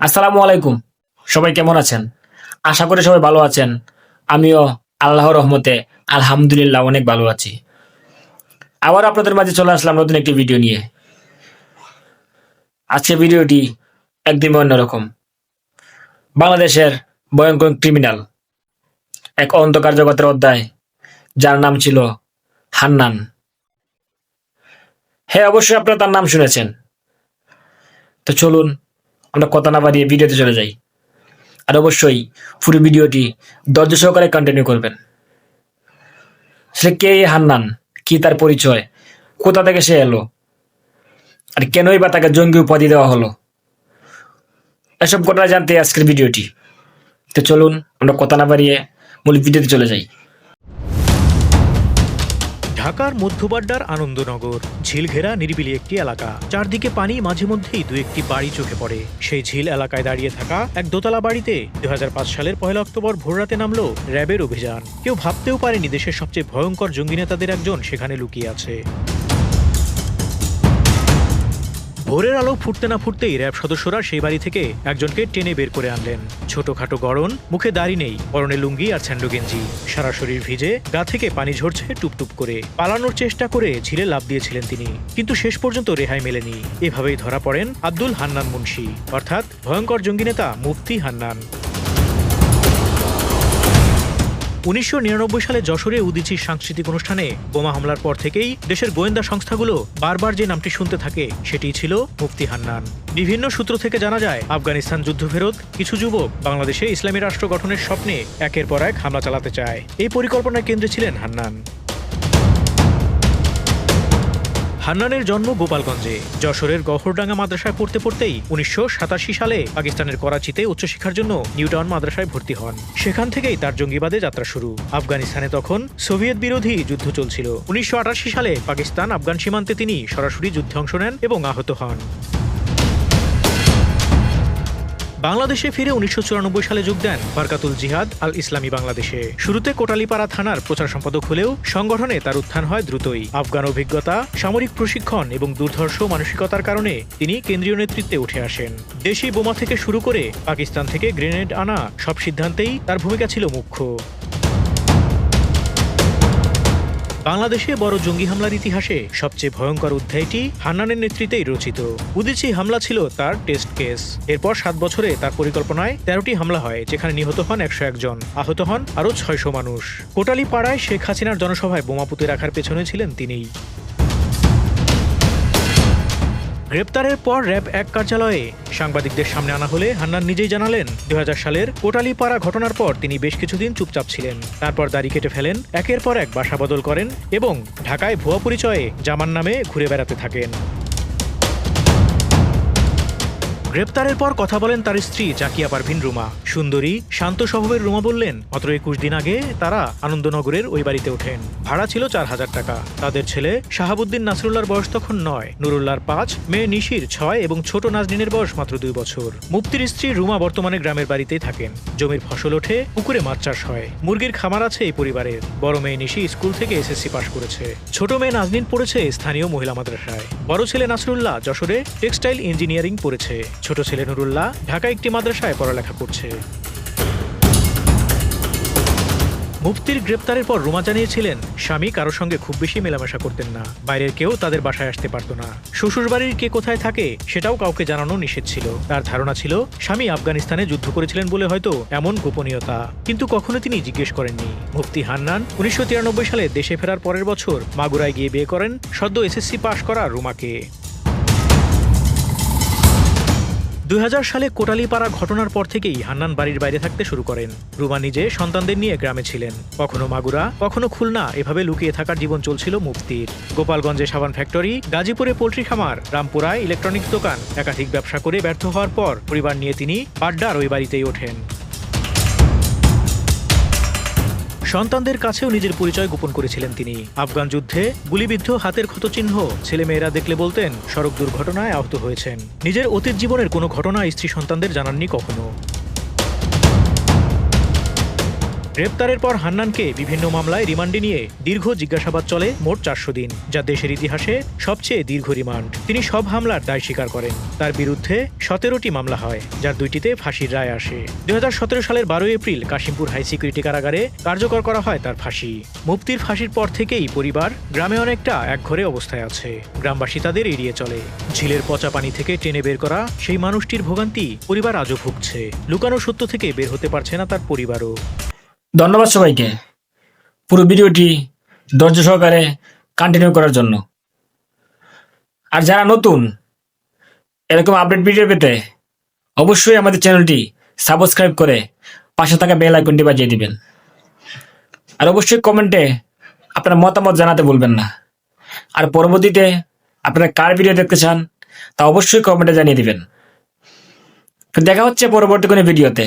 আসসালামু আলাইকুম। সবাই কেমন আছেন? আশা করি সবাই ভালো আছেন। আমিও আল্লাহর রহমতে আলহামদুলিল্লাহ অনেক ভালো আছি। আবার আপনাদের মাঝে চলে আসলাম নতুন একটি ভিডিও নিয়ে। আজকে ভিডিওটি একদমই অন্যরকম। বাংলাদেশের ভয়ঙ্কর ক্রিমিনাল এক অন্ধকার জগতের অধ্যায়, যার নাম ছিল হান্নান। হ্যাঁ অবশ্যই আপনারা তার নাম শুনেছেন। তো চলুন আমরা কথা না বাড়িয়ে ভিডিওতে চলে যাই। আর অবশ্যই পুরো ভিডিওটি ধৈর্য সহকারে কন্টিনিউ করবেন। সে কে হান্নান? কি তার পরিচয়? কোথা থেকে সে এলো? আর কেনই বা তাকে জঙ্গি উপাধি দেওয়া হলো? এসব ঘটনা জানতে আজকের ভিডিওটি। তো চলুন আমরা কথা না বাড়িয়ে মূল ভিডিওতে চলে যাই। ঢাকার মধ্যবাড্ডার আনন্দনগর। ঝিলঘেরা নিরিবিলি একটি এলাকা। চারদিকে পানি, মাঝে মধ্যেই দু একটি বাড়ি চোখে পড়ে। সেই ঝিল এলাকায় দাঁড়িয়ে থাকা এক দোতলা বাড়িতে দু হাজার পাঁচ সালের পহেলা অক্টোবর ভোররাতে নামল র্যাবের অভিযান। কেউ ভাবতেও পারেনি দেশের সবচেয়ে ভয়ঙ্কর জঙ্গি নেতাদের একজন সেখানে লুকিয়ে আছে। ভোরের আলো ফুটতে না ফুটতেই র্যাব সদস্যরা সেই বাড়ি থেকে একজনকে টেনে বের করে আনলেন। ছোটখাটো গরণ, মুখে দাড়ি নেই, পরনে লুঙ্গি আর স্যান্ডো গেঞ্জি। সারা শরীর ভিজে, গা থেকে পানি ঝরছে টুপটুপ করে। পালানোর চেষ্টা করে ঝিলে লাভ দিয়েছিলেন তিনি, কিন্তু শেষ পর্যন্ত রেহাই মেলেনি। এভাবেই ধরা পড়েন আব্দুল হান্নান মুন্সি, অর্থাৎ ভয়ঙ্কর জঙ্গি নেতা মুফতি হান্নান। উনিশশো নিরানব্বই সালে যশোরে উদিচির সাংস্কৃতিক অনুষ্ঠানে বোমা হামলার পর থেকেই দেশের গোয়েন্দা সংস্থাগুলো বারবার যে নামটি শুনতে থাকে সেটি ছিল মুক্তি হান্নান। বিভিন্ন সূত্র থেকে জানা যায়, আফগানিস্তান যুদ্ধ ফেরত কিছু যুবক বাংলাদেশে ইসলামী রাষ্ট্র গঠনের স্বপ্নে একের পর এক হামলা চালাতে চায়। এই পরিকল্পনার কেন্দ্রে ছিলেন হান্নান। হান্নানের জন্ম গোপালগঞ্জে। যশোরের গহরডাঙ্গা মাদ্রাসায় পড়তে পড়তেই উনিশশো সাতাশি সালে পাকিস্তানের করাচিতে উচ্চশিক্ষার জন্য নিউটাউন মাদ্রাসায় ভর্তি হন। সেখান থেকেই তার জঙ্গিবাদে যাত্রা শুরু। আফগানিস্তানে তখন সোভিয়েত বিরোধী যুদ্ধ চলছিল। উনিশশো আটাশি সালে পাকিস্তান আফগান সীমান্তে তিনি সরাসরি যুদ্ধে অংশ নেন এবং আহত হন। বাংলাদেশে ফিরে উনিশশো চুরানব্বই সালে যোগ দেন বারকাতুল জিহাদ আল ইসলামী বাংলাদেশে। শুরুতে কোটালিপাড়া থানার প্রচার সম্পাদক হলেও সংগঠনে তার উত্থান হয় দ্রুতই। আফগান অভিজ্ঞতা, সামরিক প্রশিক্ষণ এবং দুর্ধর্ষ মানসিকতার কারণে তিনি কেন্দ্রীয় নেতৃত্বে উঠে আসেন। দেশি বোমা থেকে শুরু করে পাকিস্তান থেকে গ্রেনেড আনা সব সিদ্ধান্তেই তার ভূমিকা ছিল মুখ্য। বাংলাদেশে বড় জঙ্গি হামলার ইতিহাসে সবচেয়ে ভয়ঙ্কর অধ্যায়টি হান্নানের নেতৃত্বেই রচিত। উদিচি হামলা ছিল তার টেস্ট কেস। এরপর সাত বছরে তার পরিকল্পনায় তেরোটি হামলা হয়, যেখানে নিহত হন একশো একজন, আহত হন আরও ছয়শো মানুষ। কোটালি পাড়ায় শেখ হাসিনার জনসভায় বোমা পুঁতে রাখার পেছনে ছিলেন তিনিই। গ্রেপ্তারের পর র্যাব এক কার্যালয়ে। সাংবাদিকদের সামনে আনা হলে হান্নান নিজেই জানালেন দু হাজার সালের কোটালিপাড়া ঘটনার পর তিনি বেশ কিছুদিন চুপচাপ ছিলেন। তারপর দাড়ি কেটে ফেলেন, একের পর এক বাসা বদল করেন এবং ঢাকায় ভুয়া পরিচয়ে জামান নামে ঘুরে বেড়াতে থাকেন। গ্রেপ্তারের পর কথা বলেন তার স্ত্রী জাকিয়া পারভিন রুমা। সুন্দরী, শান্ত স্বভাবের রুমা বললেন, মাত্র একুশ দিন আগে তারা আনন্দনগরের ওই বাড়িতে ওঠেন। ভাড়া ছিল চার হাজার টাকা। তাদের ছেলে শাহাবুদ্দিন নাসরুল্লাহর বয়স তখন নয়। নুরুল্লাহর পাঁচ, মেয়ে নিশির ছয় এবং ছোট নাজনিনের বয়স মাত্র দুই বছর। মুক্তির স্ত্রী রুমা বর্তমানে গ্রামের বাড়িতেই থাকেন। জমির ফসল ওঠে, পুকুরে মাছ চাষ হয়। মুরগির খামার আছে এই পরিবারের। বড় মেয়ে নিশি স্কুল থেকে এসএসসি পাশ করেছে। ছোট মেয়ে নাজনিন পড়েছে স্থানীয় মহিলা মাদ্রাসায়। বড় ছেলে নাসরুল্লাহ যশোরে টেক্সটাইল ইঞ্জিনিয়ারিং পড়েছে। ছোট ছেলে নুরুল্লাহ ঢাকা একটি মাদ্রাসায় পড়ালেখা করছে। মুফতির গ্রেপ্তারের পর রুমা জানিয়েছিলেন, স্বামী কারও সঙ্গে খুব বেশি মেলামেশা করতেন না। বাইরের কেউ তাদের বাসায় আসতে পারত না। শ্বশুরবাড়ির কে কোথায় থাকে সেটাও কাউকে জানানো নিষেধ ছিল। তার ধারণা ছিল, স্বামী আফগানিস্তানে যুদ্ধ করেছিলেন বলে হয়তো এমন গোপনীয়তা, কিন্তু কখনো তিনি জিজ্ঞেস করেননি। মুফতি হান্নান উনিশশো তিরানব্বই সালে দেশে ফেরার পরের বছর মাগুরায় গিয়ে বিয়ে করেন, সদ্য এসএসসি পাশ করা রুমাকে। দুই হাজার সালে কোটালিপাড়া ঘটনার পর থেকেই হান্নান বাড়ির বাইরে থাকতে শুরু করেন। রুমা নিজে সন্তানদের নিয়ে গ্রামে ছিলেন। কখনো মাগুরা, কখনো খুলনা, এভাবে লুকিয়ে থাকার জীবন চলছিল মুফতির। গোপালগঞ্জে সাবান ফ্যাক্টরি, গাজীপুরে পোলট্রি খামার, রামপুরায় ইলেকট্রনিক্স দোকান। একাধিক ব্যবসা করে ব্যর্থ হওয়ার পর পরিবার নিয়ে তিনি বাড্ডার ওই বাড়িতেই ওঠেন। সন্তানদের কাছেও নিজের পরিচয় গোপন করেছিলেন তিনি। আফগান যুদ্ধে গুলিবিদ্ধ হাতের ক্ষতচিহ্ন ছেলেমেয়েরা দেখলে বলতেন, সড়ক দুর্ঘটনায় আহত হয়েছেন। নিজের অতীত জীবনের কোনো ঘটনা স্ত্রী সন্তানদের জানাননি কখনো। গ্রেপ্তারের পর হান্নানকে বিভিন্ন মামলায় রিমান্ডে নিয়ে দীর্ঘ জিজ্ঞাসাবাদ চলে মোট চারশো দিন, যা দেশের ইতিহাসে সবচেয়ে দীর্ঘ রিমান্ড। তিনি সব হামলার দায় স্বীকার করেন। তার বিরুদ্ধে সতেরোটি মামলা হয়, যার দুইটিতে ফাঁসির রায় আসে। দু হাজার সতেরো সালের বারোই এপ্রিল কাশিমপুর হাই সিকিউরিটি কারাগারে কার্যকর করা হয় তার ফাঁসি। মুক্তির ফাঁসির পর থেকেই পরিবার গ্রামে অনেকটা একঘরে অবস্থায় আছে। গ্রামবাসী তাদের এড়িয়ে চলে। ঝিলের পচা পানি থেকে টেনে বের করা সেই মানুষটির ভোগান্তি পরিবার আজও ভুগছে। লুকানো সত্য থেকে বের হতে পারছে না তার পরিবারও। ধন্যবাদ সবাইকে পুরো ভিডিওটি ধৈর্য সহকারে কন্টিনিউ করার জন্য। আর যারা নতুন, এরকম আপডেট ভিডিও পেতে অবশ্যই আমাদের চ্যানেলটি সাবস্ক্রাইব করে পাশে থাকা বেল আইকনটি বাজিয়ে দিবেন। আর অবশ্যই কমেন্টে আপনার মতামত জানাতে বলবেন না। আর পরবর্তীতে আপনারা কার ভিডিও দেখতে চান তা অবশ্যই কমেন্টে জানিয়ে দিবেন। দেখা হচ্ছে পরবর্তী কোনো ভিডিওতে